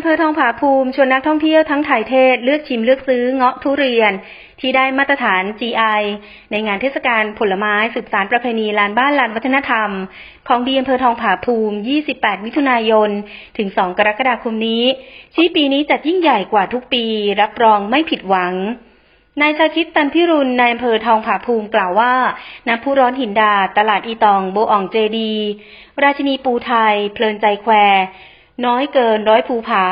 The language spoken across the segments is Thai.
อำเภอทองผาภูมิชวนนักท่องเที่ยวทั้งถ่ายเทศเลือกชิมเลือกซื้อเงาะทุเรียน ที่ได้มาตรฐาน GI ในงานเทศกาลผลไม้สืบสารประเพณีลานบ้านลานวัฒนธรรม ของดีอำเภอทองผาภูมิ 28 มิถุนายน ถึง 2 กรกฎาคมนี้ชี้ปีนี้จัดยิ่งใหญ่กว่าทุกปี รับรองไม่ผิดหวังนายชาคิดตันพิรุณนายอำเภอทองผาภูมิกล่าวว่าน้ำพุร้อนหินดา ตลาดอีตอง โบอ่องเจดี ราชินีปูไทย เพลินใจแคว น้อยเกินร้อยภูผา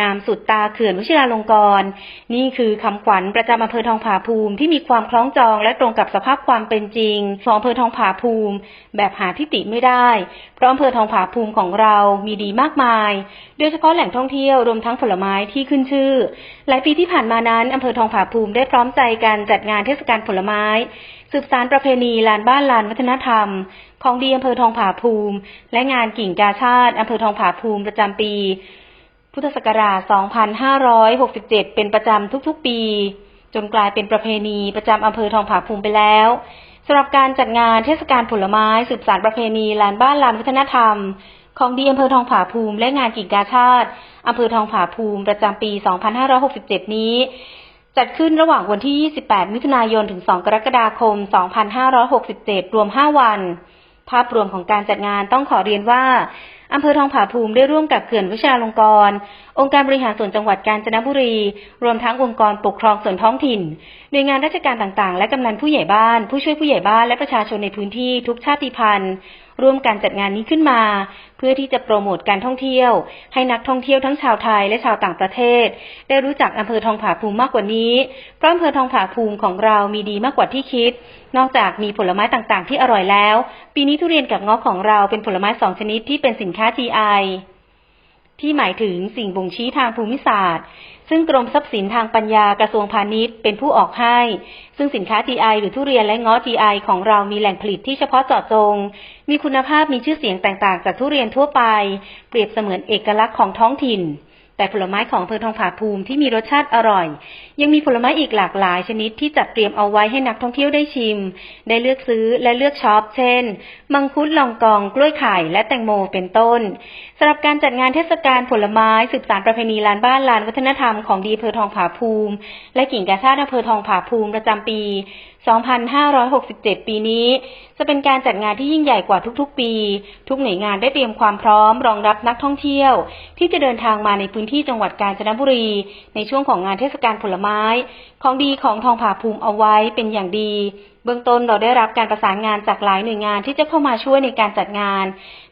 งามสุดตาเขื่อนวชิราลงกรณ์นี่คือคำขวัญประจำอำเภอทองผาภูมิที่มีความคล้องจองและตรงกับสภาพความเป็นจริงของอำเภอทองผาภูมิ แบบหาที่ติไม่ได้ เพราะอำเภอทองผาภูมิของเรามีดีมากมาย โดยเฉพาะแหล่งท่องเที่ยวรวมทั้งผลไม้ที่ขึ้นชื่อ หลายปีที่ผ่านมานั้นอำเภอทองผาภูมิได้พร้อมใจกันจัดงานเทศกาลผลไม้ สืบสารประเพณีลานบ้านลานวัฒนธรรม ของดีอำเภอทองผาภูมิ และงานกิ่งกาชาติอำเภอทองผาภูมิประจำปี พุทธศักราช 2567 เป็นประจำทุกๆปี จนกลายเป็นประเพณีประจำอำเภอทองผาภูมิไปแล้วสำหรับการจัดงานเทศกาลผลไม้ สืบสารประเพณีลานบ้านลานวัฒนธรรม ของดีอำเภอทองผาภูมิ และงานกิ่งกาชาติอำเภอทองผาภูมิประจำปี 2567 นี้ จัดขึ้นระหว่างวันที่ 28 มิถุนายน ถึง 2 กรกฎาคม 2567 รวม 5 วัน ภาพรวมของการจัดงานต้องขอเรียนว่าอำเภอทองผาภูมิได้ร่วมกับเขื่อนวิชาลงกรณ์องค์การบริหารส่วนจังหวัดกาญจนบุรี รวมทั้งองค์กรปกครองส่วนท้องถิ่น หน่วยงานราชการต่างๆ และกำนันผู้ใหญ่บ้าน ผู้ช่วยผู้ใหญ่บ้านและประชาชนในพื้นที่ทุกชาติพันธุ์ ร่วมการจัดงานนี้ขึ้นมา เพื่อที่จะโปรโมทการท่องเที่ยว ให้นักท่องเที่ยวทั้งชาวไทยและชาวต่างประเทศ ได้รู้จักอำเภอทองผาภูมิมากกว่านี้ เพราะอำเภอทองผาภูมิของเรามีดีมากกว่าที่คิด นอกจากมีผลไม้ต่างๆ ที่อร่อยแล้ว ปีนี้ทุเรียนกับเงาะของเราเป็นผลไม้สองชนิดที่เป็นสินค้า GI ที่หมายถึงสิ่งบ่งชี้ทางภูมิศาสตร์ ซึ่งกรมทรัพย์สินทางปัญญากระทรวงพาณิชย์เป็นผู้ออกให้ ซึ่งสินค้า GI หรือทุเรียนและง้อ GI ของเรามีแหล่งผลิตที่เฉพาะเจาะจง มีคุณภาพมีชื่อเสียงแตกต่างจากทุเรียนทั่วไป เปรียบเสมือนเอกลักษณ์ของท้องถิ่น แต่ผลไม้ของอำเภอทองผาภูมิที่มีรสชาติอร่อย ยังมีผลไม้อีกหลากหลายชนิดที่จัดเตรียมเอาไว้ให้นักท่องเที่ยวได้ชิม ได้เลือกซื้อและเลือกช็อป เช่น มังคุดลองกอง กล้วยไข่ และแตงโมเป็นต้นสำหรับการจัดงานเทศกาลผลไม้สืบสารประเพณีลานบ้านลานวัฒนธรรมของดีอำเภอทองผาภูมิ และกิ่งกาชาติอำเภอทองผาภูมิประจำปี 2567 ปีนี้ จะเป็นการจัดงานที่ยิ่งใหญ่กว่าทุกๆ ปี ทุกหน่วยงานได้เตรียมความพร้อมรองรับนักท่องเที่ยว ที่จะเดินทางมาในพื้นที่จังหวัดกาญจนบุรี ในช่วงของงานเทศกาลผลไม้ ของดีของทองผาภูมิเอาไว้เป็นอย่างดีเบื้องต้นเราได้รับการประสานงานจากหลายหน่วยงานที่จะเข้ามาช่วยในการจัดงาน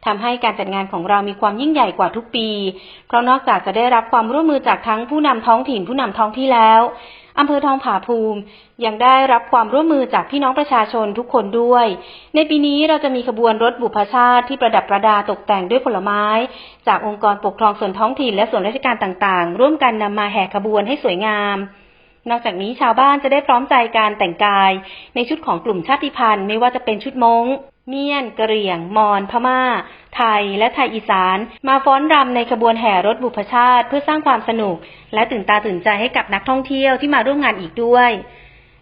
ทำให้การจัดงานของเรามีความยิ่งใหญ่กว่าทุกปี เพราะนอกจากจะได้รับความร่วมมือจากทั้งผู้นำท้องถิ่นผู้นำท้องที่แล้ว อำเภอทองผาภูมิ ยังได้รับความร่วมมือจากพี่น้องประชาชนทุกคนด้วย ในปีนี้เราจะมีขบวนรถบุพชาติที่ประดับประดาตกแต่งด้วยผลไม้ จากองค์กรปกครองส่วนท้องถิ่นและส่วนราชการต่างๆ ร่วมกันนำมาแห่ขบวนให้สวยงามนอกจากนี้ชาวบ้านจะได้พร้อมใจการแต่งกาย ในชุดของกลุ่มชาติพันธุ์ไม่ว่าจะเป็นชุดมง เมียน กะเหรี่ยง มอญ พม่า ไทย และไทยอีสาน มาฟ้อนรำในขบวนแห่รถบุพชาติ เพื่อสร้างความสนุก และตื่นตาตื่นใจให้กับนักท่องเที่ยวที่มาร่วมงานอีกด้วย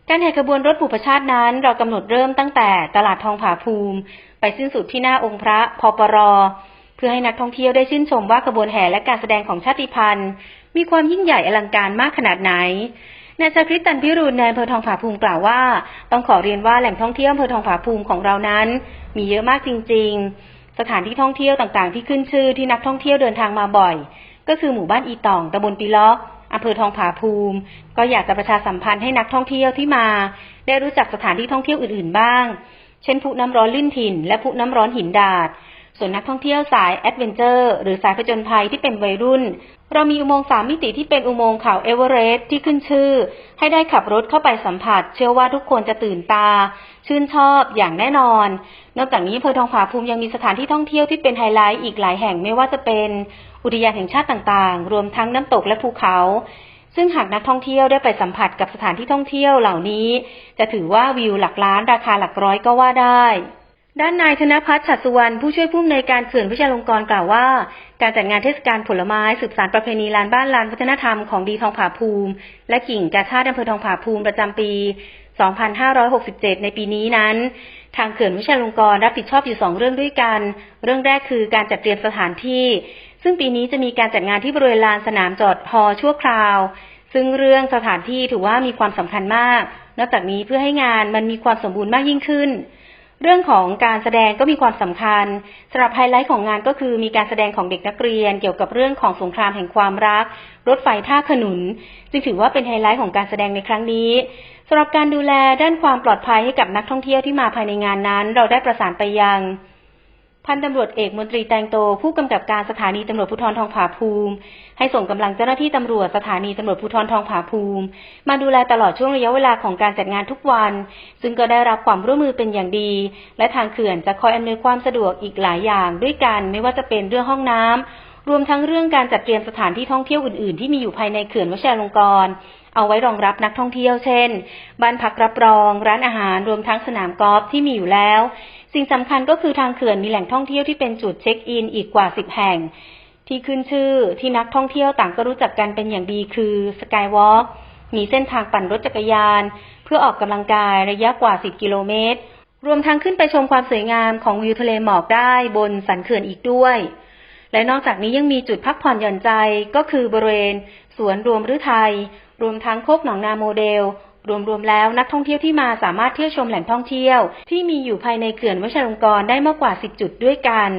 การแห่ขบวนรถบุพชาตินั้น เรากำหนดเริ่มตั้งแต่ตลาดทองผาภูมิ ไปสิ้นสุดที่หน้าองค์พระพปร เพื่อให้นักท่องเที่ยวได้ชื่นชมว่าขบวนแห่และการแสดงของชาติพันธุ์ มีความยิ่งใหญ่อลังการมากขนาดไหน นายชาคริตันพิรุณในอำเภอทองผาภูมิกล่าวว่า ต้องขอเรียนว่าแหล่งท่องเที่ยวอำเภอทองผาภูมิของเรานั้น มีเยอะมากจริง ๆ สถานที่ท่องเที่ยวต่างๆ ที่ขึ้นชื่อที่นักท่องเที่ยวเดินทางมาบ่อย ก็คือหมู่บ้านอีตองตำบลปีล็อกอำเภอทองผาภูมิ ก็อยากจะประชาสัมพันธ์ให้นักท่องเที่ยวที่มา ได้รู้จักสถานที่ท่องเที่ยวอื่นๆบ้าง เช่นพุน้ำร้อนลื่นถิ่น และพุน้ำร้อนหินดาด ส่วนนักท่องเที่ยวสายแอดเวนเจอร์หรือสายผจญภัยที่เป็นวัยรุ่น เรามีอุโมงค์สามมิติที่เป็นอุโมงค์เขาเอเวอเรสต์ที่ขึ้นชื่อ ให้ได้ขับรถเข้าไปสัมผัส เชื่อว่าทุกคนจะตื่นตา ชื่นชอบอย่างแน่นอน นอกจากนี้อำเภอทองผาภูมิยังมีสถานที่ท่องเที่ยวที่เป็นไฮไลท์อีกหลายแห่งไม่ว่าจะเป็น อุทยานแห่งชาติต่างๆ รวมทั้งน้ำตกและภูเขาซึ่งหากนักท่องเที่ยวได้ไปสัมผัสกับสถานที่ท่องเที่ยวเหล่านี้ จะถือว่าวิวหลักล้านราคาหลักร้อยก็ว่าได้ ด้านนายธนพัฒน์ฉัตรสุวรรณผู้ช่วยผู้อำนวยการเขื่อนวิชาลงกรณ์กล่าวว่า การจัดงานเทศกาลผลไม้สืบสารประเพณีลานบ้านลานวัฒนธรรมของดีทองผาภูมิ และกิ่งกาชาติอำเภอทองผาภูมิประจำปี 2567 ในปีนี้นั้น ทางเขื่อนวิชาลงกรณ์รับผิดชอบอยู่สองเรื่องด้วยกัน เรื่องแรกคือการจัดเตรียมสถานที่ ซึ่งปีนี้จะมีการจัดงานที่บริเวณลานสนามจอดฮอชั่วคราว ซึ่งเรื่องสถานที่ถือว่ามีความสำคัญมาก นอกจากนี้เพื่อให้งานมันมีความสมบูรณ์มากยิ่งขึ้น เรื่องของการแสดงก็มีความสำคัญสำหรับไฮไลท์ของงานก็คือมีการแสดงของเด็กนักเรียน เกี่ยวกับเรื่องของสงครามแห่งความรัก รถไฟท่าขนุน จึงถือว่าเป็นไฮไลท์ของการแสดงในครั้งนี้สำหรับการดูแลด้านความปลอดภัยให้กับนักท่องเที่ยวที่มาภายในงานนั้น เราได้ประสานไปยัง พันตำรวจเอกมนตรีแตงโต ผู้กำกับการสถานีตำรวจภูธรทองผาภูมิ ให้ส่งกำลังเจ้าหน้าที่ตำรวจสถานีตำรวจภูธรทองผาภูมิ มาดูแลตลอดช่วงระยะเวลาของการจัดงานทุกวัน ซึ่งก็ได้รับความร่วมมือเป็นอย่างดี และทางเขื่อนจะคอยอำนวยความสะดวกอีกหลายอย่างด้วยกันไม่ว่าจะเป็นเรื่องห้องน้ำรวมทั้งเรื่องการจัดเตรียมสถานที่ท่องเที่ยวอื่นๆ ที่มีอยู่ภายในเขื่อนวชิรลงกรณ์เอาไว้รองรับนักท่องเที่ยวเช่น บ้านพักรับรอง ร้านอาหาร รวมทั้งสนามกอล์ฟที่มีอยู่แล้ว สิ่งสำคัญก็คือทางเขื่อนมีแหล่งท่องเที่ยวที่เป็นจุดเช็คอินอีกกว่า10แห่ง ที่ขึ้นชื่อที่นักท่องเที่ยวต่างก็รู้จักกันเป็นอย่างดีคือสกายวอล์กมีเส้นทางปั่นรถจักรยาน เพื่อออกกำลังกายระยะกว่า 10 กิโลเมตร รวมทั้งขึ้นไปชมความสวยงามของวิวทะเลหมอกได้บนสันเขื่อนอีกด้วย และนอกจากนี้ยังมีจุดพักผ่อนหย่อนใจก็คือบริเวณ สวนรวมฤทัยรวมทั้งโคกหนองนาโมเดล รวมๆแล้วนักท่องเที่ยวที่มาสามารถเที่ยวชมแหล่งท่องเที่ยวที่มีอยู่ภายในเขื่อนวชิรลงกรณ์ได้มากกว่า 10 จุดด้วยกัน